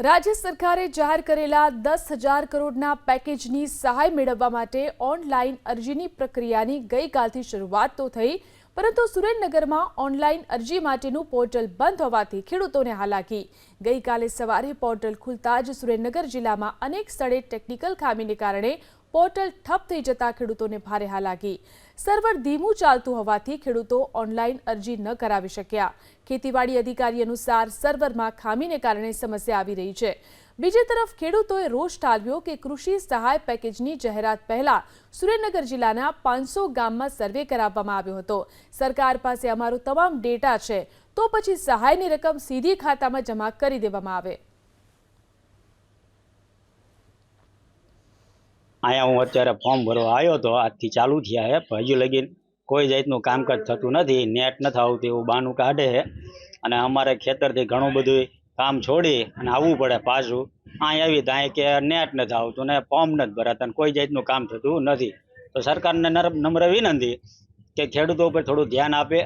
રાજ્ય સરકારે જાહેર કરેલા દસ હજાર કરોડના પેકેજની સહાય મેળવવા માટે ઓનલાઈન અરજીની પ્રક્રિયાની ગઈકાલથી શરૂઆત તો થઈ, પરંતુ સુરેન્દ્રનગરમાં ઓનલાઈન અરજી માટેનું પોર્ટલ બંધ હોવાથી ખેડૂતોને હાલાકી. ગઈકાલે સવારે પોર્ટલ ખુલતા જ સુરેન્દ્રનગર જિલ્લામાં અનેક સ્થળે ટેકનિકલ ખામીને કારણે પોર્ટલ ઠપ થઈ જતા ખેડૂતોને ભારે હાલાકી. સર્વર ધીમું ચાલતું હોવાથી ખેડૂતો ઓનલાઈન અરજી ન કરાવી શક્યા. ખેતીવાડી અધિકારી અનુસાર સર્વરમાં ખામીને કારણે સમસ્યા આવી રહી છે. બીજી તરફ, ખેડૂતોએ રોષ ઠાલવ્યો કે કૃષિ સહાય પેકેજની જાહેરાત પહેલા સુરેન્દ્રનગર જિલ્લાના પાંચસો ગામમાં સર્વે કરાવવામાં આવ્યો હતો. સરકાર પાસે અમારો તમામ ડેટા છે. તો પછી સહાયની રકમ સીધી ખાતામાં જમા કરી દેવામાં આવે. અહીંયા હું અત્યારે ફોર્મ ભરવા આવ્યો હતો આજથી ચાલુ થયા છે, પણ હજુ લગીન કોઈ જાતનું કામકાજ થતું નથી નેટ નથી આવતું, એવું બાનું કાઢે છે. અને અમારે ખેતરથી ઘણું બધું કામ છોડી અને આવવું પડે પાછું. અહીં આવી ત્યાં કે નેટ નથી આવતું ને ફોર્મ નથી ભરાતા અને કોઈ જાતનું કામ થતું નથી. તો સરકારને નમ્ર વિનંતી કે ખેડૂતો ઉપર થોડું ધ્યાન આપે.